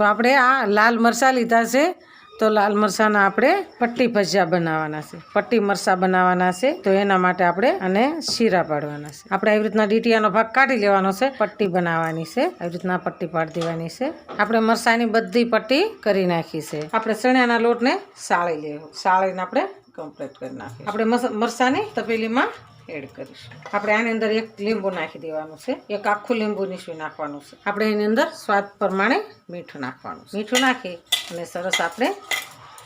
તો આપણે આ લાલ મરચાં લીધા છે. તો લાલ મરચાંના આપણે પટ્ટી ભજીયા બનાવવાના છે. પટ્ટી મરચાં બનાવવાના છે. તો એના માટે આપણે અને શીરા પાડવાના છે. આપણે આવી રીતના ડીટીયાનો ભાગ કાઢી લેવાનો છે. પટ્ટી બનાવવાની છે. આવી રીતના પટ્ટી પાડી દેવાની છે. આપણે મરચાંની બધી પટ્ટી કરી નાખી છે. આપણે ચણાના લોટને સાળી લેવો. સાળીને આપણે કમ્પ્લીટ કરી નાખીએ. આપણે મરચાંની તપેલીમાં એડ કરીશું. આપણે આની અંદર એક લીંબુ નાખી દેવાનું છે. એક આખું લીંબુ નીચું નાખવાનું છે. આપણે એની અંદર સ્વાદ પ્રમાણે મીઠું નાખવાનું મીઠું નાખી અને સરસ આપણે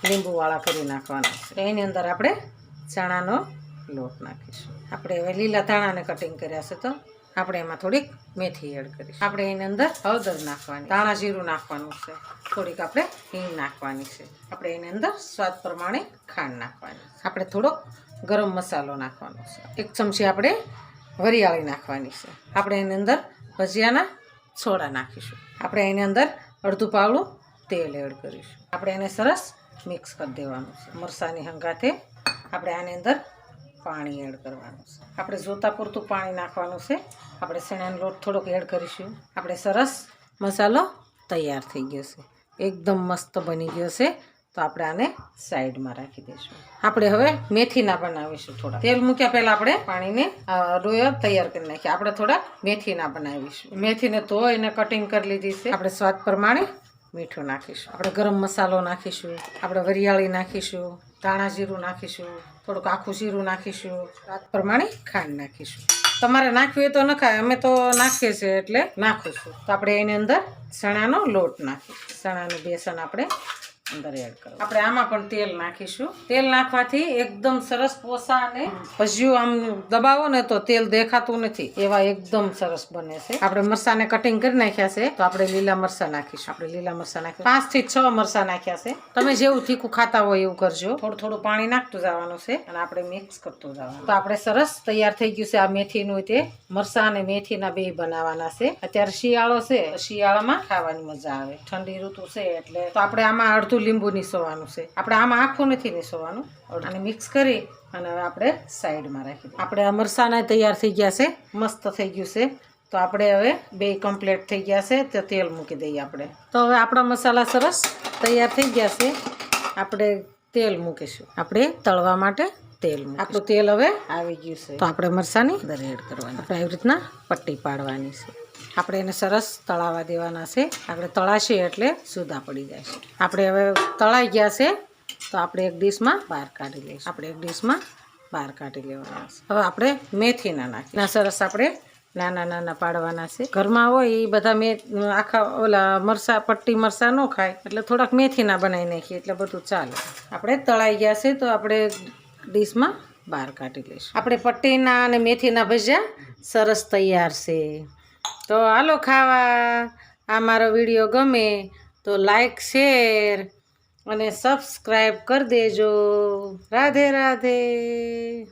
લીંબુવાળા કરી નાખવાના છે. એની અંદર આપણે ચણાનો લોટ નાખીશું. આપણે હવે લીલા ધાણાને કટિંગ કર્યા છે તો આપણે એમાં થોડીક મેથી એડ કરીશું. આપણે એની અંદર હળદર નાખવાની. ધાણા જીરું નાખવાનું છે. થોડીક આપણે હિંગ નાખવાની છે. આપણે એની અંદર સ્વાદ પ્રમાણે ખાંડ નાખવાની આપણે થોડોક ગરમ મસાલો નાખવાનો છે. એક ચમચી આપણે વરિયાળી નાખવાની છે. આપણે એની અંદર ભજીયાના છોડા નાખીશું. આપણે એની અંદર અડધું પાવડું તેલ એડ કરીશું. આપણે એને સરસ મિક્સ કરી દેવાનું છે. મરસાની હંગાથે આપણે આની અંદર પાણી એડ કરવાનું છે. આપણે જોતા પૂરતું પાણી નાખવાનું છે. આપણે ચણાનો લોટ થોડોક એડ કરીશું. આપણે સરસ મસાલો તૈયાર થઈ ગયો છે. એકદમ મસ્ત બની ગયો છે. તો આપણે આને સાઈડમાં રાખી દઈશું. આપણે હવે મેથીના બનાવીશું થોડા. તેલ મૂક્યા પહેલાં આપણે પાણીને ડોયો તૈયાર કરી નાખીએ. આપણે થોડા મેથીના બનાવીશું. મેથીને તો એને કટિંગ કરી લીધી છે. આપણે સ્વાદ પ્રમાણે મીઠું નાખીશું. આપણે ગરમ મસાલો નાખીશું. આપણે વરિયાળી નાખીશું. ધાણા જીરું નાખીશું. થોડુંક આખું જીરું નાખીશું. સ્વાદ પ્રમાણે ખાંડ નાખીશું. તમારે નાખ્યું હોય તો નખાય અમે તો નાખીએ છીએ એટલે નાખીશું. તો આપણે એની અંદર ચણાનો લોટ નાખીશું. ચણાનું બેસન આપણે અંદર એડ કરો. આપણે આમાં પણ તેલ નાખીશું. તેલ નાખવાથી એકદમ સરસ પોસા અને ભજીયું આમ દબાવો ને તો તેલ દેખાતું નથી. એવા એકદમ સરસ બને છે. આપણે મરસાને કટિંગ કરી નાખ્યા છે. તો આપણે લીલા મરસા નાખીશું. આપણે લીલા મરસા નાખી પાંચથી છ મરસા નાખ્યા છે. તમે જેવું તીખું ખાતા હોય એવું કરજો. થોડું થોડું પાણી નાખતું જવાનું છે અને આપણે મિક્સ કરતું જવાનું. તો આપણે સરસ તૈયાર થઈ ગયું છે આ મેથીનું તે મરસા અને મેથીના બે બનાવવાના છે. અત્યારે શિયાળો છે. શિયાળામાં ખાવાની મજા આવે. ઠંડી ઋતુ છે એટલે. તો આપણે આમાં અડધું લીંબુ નીસવાનું છે. આપણે આમાં આખું નથી નીસવાનું અને મિક્સ કરી અને હવે આપણે સાઈડમાં રાખી દઈએ. આપણે આ મરસાના તૈયાર થઈ ગયા છે. મસ્ત થઈ ગયું છે. તો આપણે હવે બે કમ્પ્લીટ થઈ ગયા છે. તો તેલ મૂકી દઈએ આપણે. તો હવે આપણા મસાલા સરસ તૈયાર થઈ ગયા છે. આપણે તેલ મૂકીશું. આપણે તળવા માટે તેલ આપણું તેલ હવે આવી ગયું છે. તો આપણે મરસાની અંદર એડ કરવાની. આપણે આવી રીતના પટ્ટી પાડવાની છે. આપણે એને સરસ તળાવા દેવાના છે. આપણે તળાશે એટલે સુધા પડી જાય છે. આપણે હવે તળાઈ ગયા છે, તો આપણે એક ડીશમાં બહાર કાઢી લઈશું. આપણે એક ડીશમાં બહાર કાઢી લેવાના છે. હવે આપણે મેથીના નાખી ના સરસ આપણે નાના નાના પાડવાના છે. ઘરમાં હોય એ બધા મે, આખા ઓલા મરસા, પટ્ટી મરસા ન ખાય, એટલે થોડાક મેથીના બનાવી નાખીએ, એટલે બધું ચાલે. આપણે તળાઈ ગયા છે, તો આપણે ડીશમાં બહાર કાઢી લઈશું. આપણે પટ્ટીના અને મેથીના ભજીયા સરસ તૈયાર છે. તો હાલો ખાવા. આ મારો વીડિયો ગમે તો લાઈક, શેર અને સબસ્ક્રાઈબ કરી દેજો. રાધે રાધે.